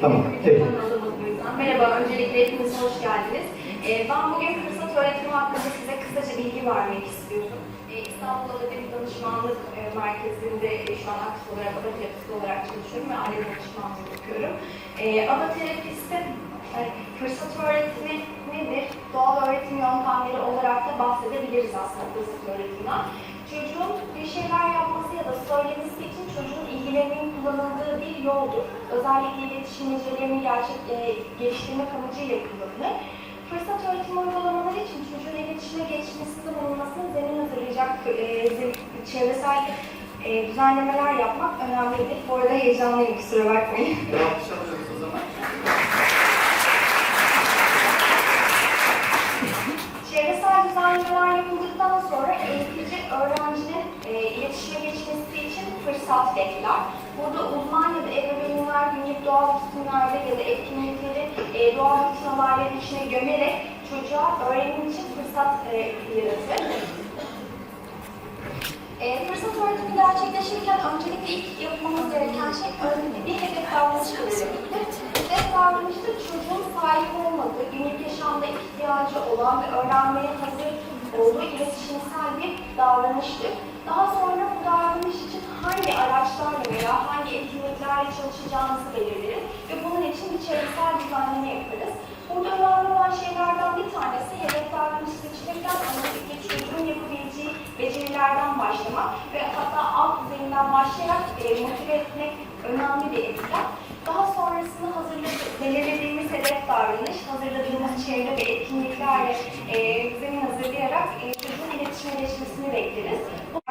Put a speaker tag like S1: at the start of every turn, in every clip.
S1: Tamam, peki.
S2: Merhaba, öncelikle hepiniz hoş geldiniz. Ee, ben bugün fırsat öğretimi hakkında size kısaca bilgi vermek istiyorum. Ee, İstanbul Adabiyat Danışmanlık e, Merkezi'nde e, şu an aktif olarak aba terapist olarak çalışıyorum ve aile danışmanlığı yapıyorum. Ee, aba terapiste e, fırsat öğretimi nedir? Doğal öğretim yöntemleri olarak da bahsedebiliriz aslında fırsat öğretiminden. Çocuğun bir şeyler yapması ya da söylemesi için çocuğun ilgilerinin kullanıldığı bir yoldur. Özellikle iletişim becerilerini gerçek, e, geliştirmek amacıyla kullanılır. Fırsat öğretim uygulamaları için çocuğun iletişime geçmesinde bulunmasını zemin hazırlayacak e, çevresel e, düzenlemeler yapmak önemlidir. Bu arada heyecanlıyım, kusura bakmayın. Çevresel düzenlemeler yapıldıktan sonra eğitici öğrencinin e, iletişime geçmesi fırsat bekler. Burada uzman ya da ebeveynler günlük doğal rutinlerde ya da etkinlikleri e, doğal rutin içine gömerek çocuğa öğrenim için fırsat e, yaratır. E, fırsat öğretimi gerçekleşirken öncelikle ilk yapmamız gereken şey öğrenme. Bir hedef davranışı belirlemektir. Hedef davranışta çocuğun sahip olmadığı, günlük yaşamda ihtiyacı olan ve öğrenmeye hazır olduğu iletişimsel bir davranıştır. Daha sonra bu davranış için hangi araçlarla veya hangi etkinliklerle çalışacağımızı belirleriz ve bunun için bir çevresel düzenleme yaparız. Burada önemli olan şeylerden bir tanesi hedef davranış seçilirken öncelikle çocuğun yapabileceği becerilerden başlamak ve hatta alt düzeyinden başlayarak e, motive etmek önemli bir etken. Daha sonrasında hazırladık, belirlediğimiz hedef davranış, hazırladığımız çevre ve etkinliklerle e, zemin hazırlayarak e, çocuğun geçmesini bekleriz.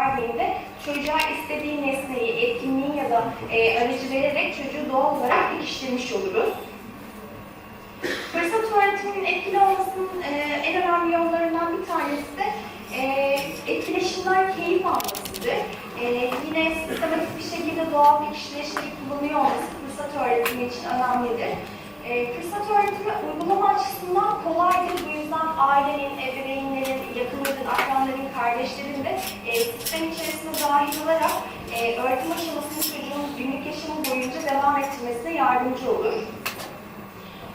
S2: Verdiğinde çocuğa istediği nesneyi, etkinliği ya da e, aracı vererek çocuğu doğal olarak pekiştirmiş oluruz. Fırsat öğretiminin etkili olmasının e, en önemli yollarından bir tanesi de e, etkileşimden keyif almasıdır. E, yine sistematik bir şekilde doğal kişileşmeyi kullanıyor olması fırsat öğretimi için önemlidir. E, fırsat öğretimi uygulama açısından kolaydır. Bu yüzden ailenin, ebeveynlerin, yakınların, akranların, kardeşlerin de e, sistem içerisinde dahil olarak e, öğretim aşamasını çocuğun günlük yaşamı boyunca devam ettirmesine yardımcı olur.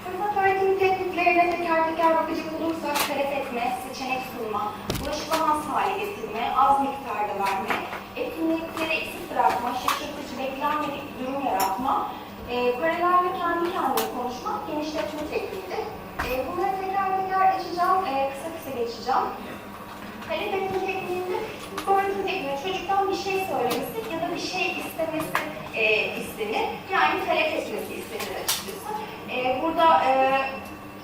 S2: Fırsat öğretim tekniklerine teker teker bakacak olursak talep etme, seçenek sunma, ulaşılamaz hale getirme, az miktarda verme, etkinlikleri eksik bırakma, şaşırtıcı, beklenmedik durum yaratma, e, paralel ve kendi kendine konuşma, genişletme tekniğidir. E, bunları teker teker açacağım, e, kısa kısa geçeceğim. Etme tekniğinde öğretim tekniği çocuktan bir şey söylemesi ya da bir şey istemesi e, istenir. Yani talep etmesi istenir açıkçası. E, burada e,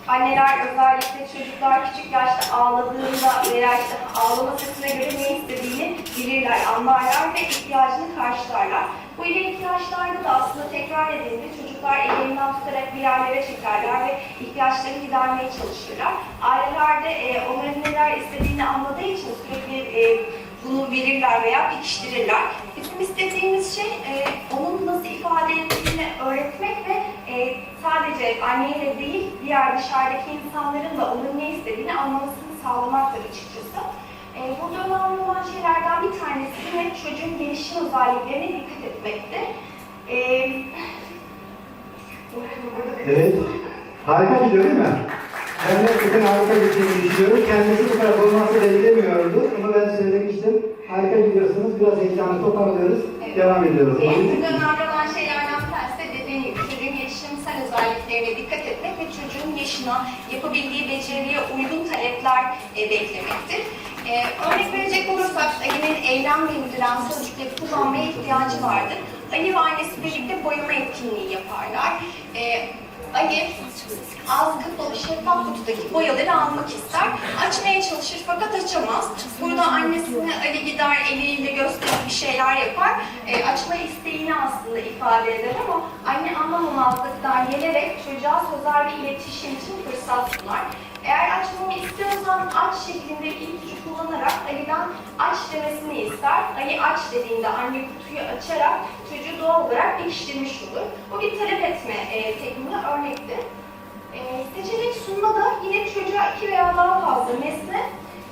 S2: anneler özellikle çocuklar küçük yaşta ağladığında veya işte ağlama sesine göre ne istediğini bilirler, anlarlar ve ihtiyacını karşılarlar. Bu ile ihtiyaçlarda da aslında tekrar edildiğinde çocuklar ellerinden tutarak bir yerlere çekerler ve ihtiyaçlarını gidermeye çalışırlar. Ailelerde e, onların neler istediğini anladığı için sürekli e, bunu verirler veya pekiştirirler. Bizim istediğimiz şey e, onun nasıl ifade ettiğini öğretmek ve e, sadece anneyle değil diğer dışarıdaki insanların da onun ne istediğini anlamasını sağlamaktır açıkçası. E, burada önemli olan şeylerden bir tanesi yine çocuğun gelişim özelliklerine dikkat etmektir. E,
S1: Evet. Harika gidiyor değil mi? Ben de bugün harika gittiğini düşünüyorum. Kendisi bu performansı beklemiyordu. Ama ben söylemiştim. Harika gidiyorsunuz. Biraz heyecanı toparlıyoruz.
S2: Evet.
S1: Devam ediyoruz.
S2: Ee, Burada önemli olan şeylerden bir tanesi de dediğim gibi çocuğun gelişimsel özelliklerine dikkat etmek ve çocuğun yaşına, yapabildiği beceriye uygun talepler e, beklemektir. E, örnek verecek olursak Ali'nin eylem bildiren sözcükleri kullanmaya ihtiyacı vardır. Ali ve annesi birlikte boyama etkinliği yaparlar. E, Ali azgın dolu şeffaf kutudaki boyaları almak ister. Açmaya çalışır fakat açamaz. Burada annesine Ali gider eliyle gösterip bir şeyler yapar. E, açma isteğini aslında ifade eder ama anne anlamamazlıktan gelerek çocuğa sözel bir iletişim için fırsat sunar. Eğer açmamı istiyorsan aç şeklinde bir ipucu kullanarak Ali'den aç demesini ister. Ali aç dediğinde anne kutuyu açarak çocuğu doğal olarak pekiştirmiş olur. Bu bir talep etme e, tekniğine örnektir. E, seçenek sunma da yine çocuğa iki veya daha fazla nesne,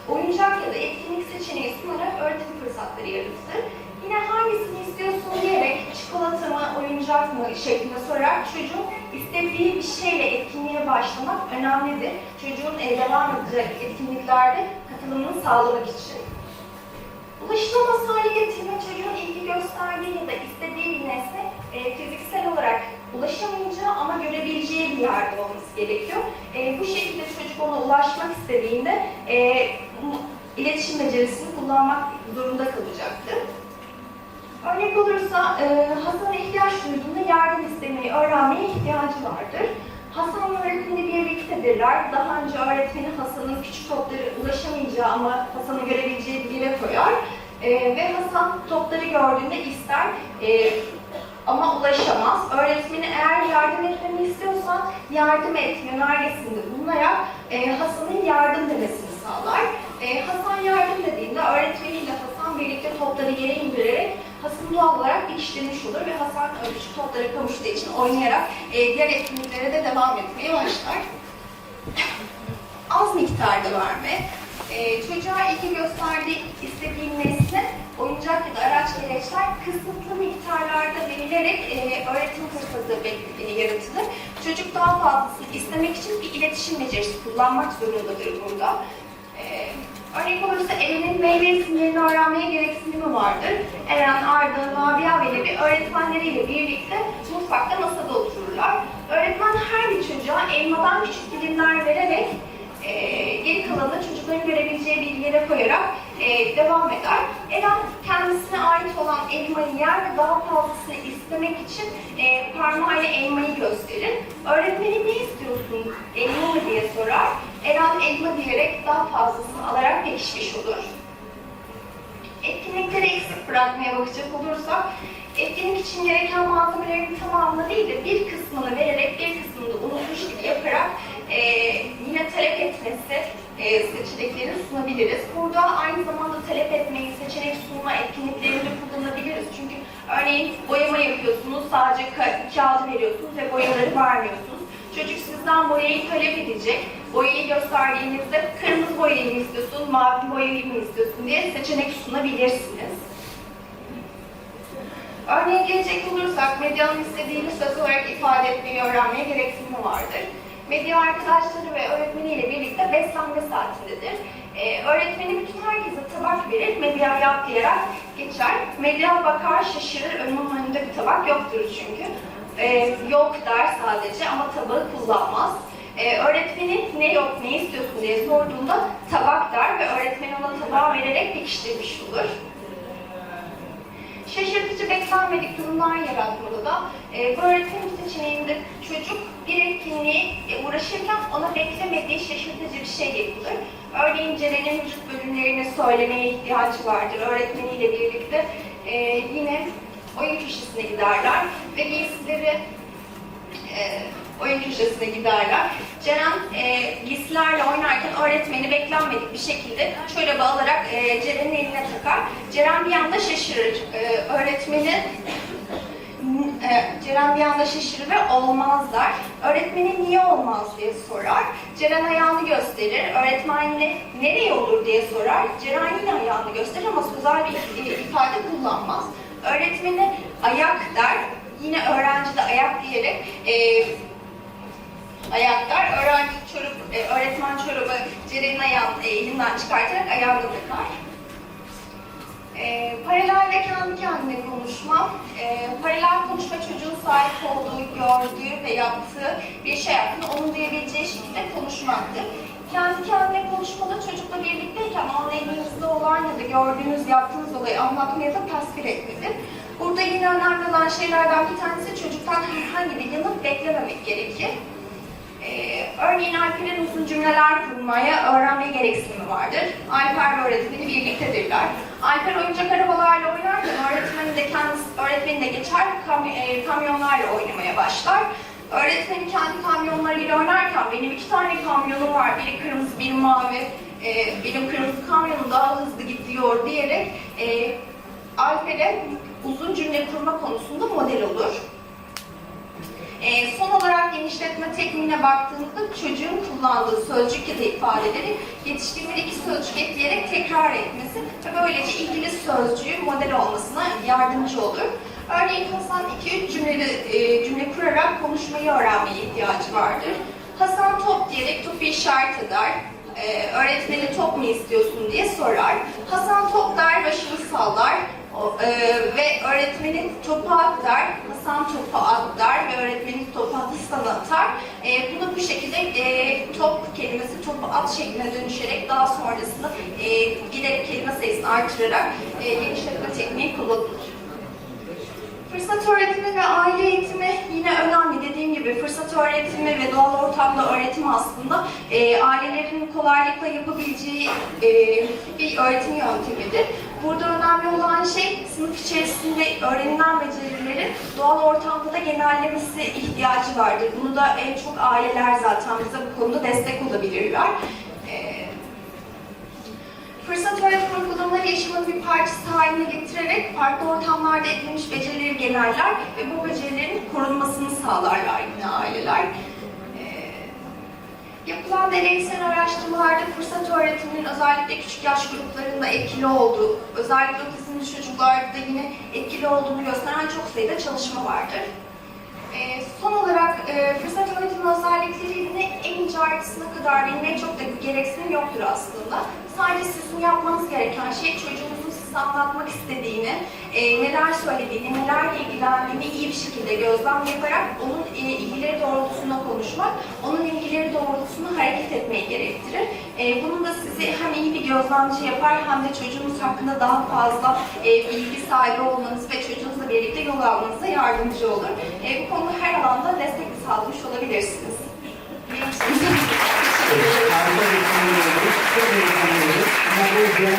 S2: oyuncak ya da etkinlik seçeneği sunarak öğretim fırsatları yaratır. Yine hangisini istiyorsun diyerek çikolata mı, oyuncak mı şeklinde sorarak çocuğun istediği bir şeyle etkinliğe başlamak önemlidir. Çocuğun e, devam edecek etkinliklerde katılımını sağlamak için. Ulaşılamaz hale getirme çocuğun ilgi gösterdiği ya da istediği bir nesne e, fiziksel olarak ulaşamayacağı ama görebileceği bir yerde olması gerekiyor. E, bu şekilde çocuk ona ulaşmak istediğinde e, iletişim becerisini kullanmak zorunda kalacaktır. Örnek olursa e, Hasan'a ihtiyaç duyduğunda yardım istemeyi öğrenmeye ihtiyacı vardır. Hasan ve öğretmeni birliktedirler. Daha önce öğretmeni Hasan'ın küçük topları ulaşamayacağı ama Hasan'ın görebileceği bir yere koyar. E, ve Hasan topları gördüğünde ister e, ama ulaşamaz. Öğretmeni eğer yardım etmemi istiyorsan yardım et önergesinde bulunarak e, Hasan'ın yardım demesini sağlar. E, Hasan yardım dediğinde öğretmeniyle Hasan birlikte topları yere indirerek Doğal olarak dikiştirmiş olur ve Hasan küçük topları kavuştuğu için oynayarak e, diğer etkinliklere de devam etmeye başlar. Az miktarda verme. E, çocuğa ilgi gösterdiği istediği nesne, oyuncak ya da araç gereçler kısıtlı miktarlarda verilerek e, öğretim fırsatı e, yaratılır. Çocuk daha fazlasını istemek için bir iletişim becerisi kullanmak zorundadır burada. E, örnek olursa Eren'in meyve isimlerini öğrenmeye gereksinimi vardır. Eren, Arda, Rabia ve Levi öğretmenleriyle birlikte mutfakta masada otururlar. Öğretmen her bir çocuğa elmadan küçük dilimler vererek e, geri kalanını çocukların görebileceği bir yere koyarak e, devam eder. Eren kendisine ait olan elmayı yer ve daha fazlasını istemek için e, parmağıyla elmayı gösterir. Öğretmeni ne istiyorsun, elma diye sorar. Eren elma diyerek daha fazlasını alarak pekişmiş olur. Etkinlikleri eksik bırakmaya bakacak olursak, etkinlik için gereken malzemelerin tamamını değil de bir kısmını vererek bir kısmını da unutmuş gibi yaparak e, yine talep etmesi e, seçeneklerini sunabiliriz. Burada aynı zamanda talep etmeyi, seçenek sunma etkinliklerini kullanabiliriz. Çünkü örneğin boyama yapıyorsunuz, sadece ka- kağıdı veriyorsunuz ve boyaları vermiyorsunuz. Çocuk sizden boyayı talep edecek. Boyayı gösterdiğinizde kırmızı boyayı mı istiyorsun, mavi boyayı mı istiyorsun diye seçenek sunabilirsiniz. Örneğe gelecek olursak medyanın istediğini söz olarak ifade etmeyi öğrenmeye gereksinimi vardır. Medya arkadaşları ve öğretmeniyle birlikte beslenme saatindedir. Ee, öğretmeni bütün herkese tabak verir, medya yap diyerek geçer. Medya bakar, şaşırır, önünün önünde bir tabak yoktur çünkü. Ee, yok der sadece ama tabağı kullanmaz. Ee, öğretmeni ne yok, ne istiyorsun diye sorduğunda tabak der ve öğretmen ona tabağı vererek pekiştirmiş olur. Şaşırtıcı beklenmedik durumlar yaratmalı da e, bu öğretim seçeneğinde çocuk bir etkinliğe e, uğraşırken ona beklemediği şaşırtıcı bir şey yapılır. Örneğin Ceren'in vücut bölümlerini söylemeye ihtiyacı vardır. Öğretmeniyle birlikte e, yine oyun köşesine giderler ve giysileri e, oyun köşesine giderler. Ceren e, giysilerle oynarken öğretmeni beklenmedik bir şekilde çorabı alarak e, Ceren'in eline takar. Ceren bir anda şaşırır. E, öğretmeni e, Ceren bir anda şaşırır ve olmaz der. Öğretmeni niye olmaz diye sorar. Ceren ayağını gösterir. Öğretmen yine nereye olur diye sorar. Ceren yine ayağını gösterir ama sözel bir e, ifade kullanmaz. Öğretmeni ayak der. Yine öğrenci de ayak diyerek e, ayaklar. Öğrenci çorap, e, öğretmen çorabı Ceren'in ayağını e, elinden çıkartarak ayağına takar. E, paralelde kendi kendine konuşma. E, paralel konuşma çocuğun sahip olduğu, gördüğü ve yaptığı bir şey hakkında onun duyabileceği şekilde konuşmaktır. Kendi kendine konuşmada çocukla birlikteyken anlayabildiğinizde olan ya da gördüğünüz, yaptığınız olayı anlatma ya da tasvir etmedir. Burada yine önemli olan şeylerden bir tanesi çocuktan herhangi bir yanıt beklememek gerekir. Ee, örneğin Alper'in uzun cümleler kurmaya öğrenmeye gereksinimi vardır. Alper ve öğretmeni birliktedirler. Alper oyuncak arabalarla oynarken öğretmeni de kendisi, öğretmeni de geçer kam, e, kamyonlarla oynamaya başlar. Öğretmeni kendi kamyonlarıyla oynarken benim iki tane kamyonum var, biri kırmızı, biri mavi. E, benim kırmızı kamyonum daha hızlı gidiyor diyerek e, Alper'e uzun cümle kurma konusunda model olur. E, son olarak genişletme tekniğine baktığımızda çocuğun kullandığı sözcük ya da ifadeleri yetişkinler iki sözcük ekleyerek tekrar etmesi ve böylece İngiliz sözcüğü model olmasına yardımcı olur. Örneğin Hasan 2-3 cümleli, e, cümle kurarak konuşmayı öğrenmeye ihtiyacı vardır. Hasan top diyerek topu işaret eder. Ee, öğretmeni top mu istiyorsun diye sorar. Hasan top der, başını sallar. O, e, ve öğretmenin topu at der. Hasan topu at der ve öğretmenin topu Hasan atar. E, bunu bu şekilde e, top kelimesi topu at şekline dönüşerek daha sonrasında e, giderek kelime sayısını artırarak e, genişletme tekniği kullanılır. Fırsat öğretimi ve aile eğitimi yine önemli. Dediğim gibi fırsat öğretimi ve doğal ortamda öğretim aslında e, ailelerin kolaylıkla yapabileceği e, bir öğretim yöntemidir. Burada önemli olan şey sınıf içerisinde öğrenilen becerilerin doğal ortamda da genellemesi ihtiyacı vardır. Bunu da en çok aileler zaten bize bu konuda destek olabilirler. E, Fırsat öğretim uygulamaları yaşamın bir parçası haline getirerek farklı ortamlarda edinmiş becerileri geneller ve bu becerilerin korunmasını sağlarlar yine aileler. Ee, yapılan deneysel araştırmalarda fırsat öğretiminin özellikle küçük yaş gruplarında etkili olduğu, özellikle otizmli çocuklarda yine etkili olduğunu gösteren çok sayıda çalışma vardır. Ee, son olarak e, fırsat öğretimi özelliklerini en ince ayrıntısına kadar bilmeye çok da gereksinim yoktur aslında. Sadece sizin yapmanız gereken şey çocuğunuzun size anlatmak istediğini, e, neler söylediğini, nelerle ilgilendiğini iyi bir şekilde gözlem yaparak onun e, ilgileri doğrultusunda konuşmak, onun ilgileri doğrultusunda hareket etmeyi gerektirir. E, bunun da sizi hem iyi bir gözlemci yapar hem de çocuğunuz hakkında daha fazla e, bilgi sahibi olmanız ve çocuğunuzla birlikte yol almanıza yardımcı olur. E, bu konuda her alanda destek sağlamış olabilirsiniz.
S1: Harika bir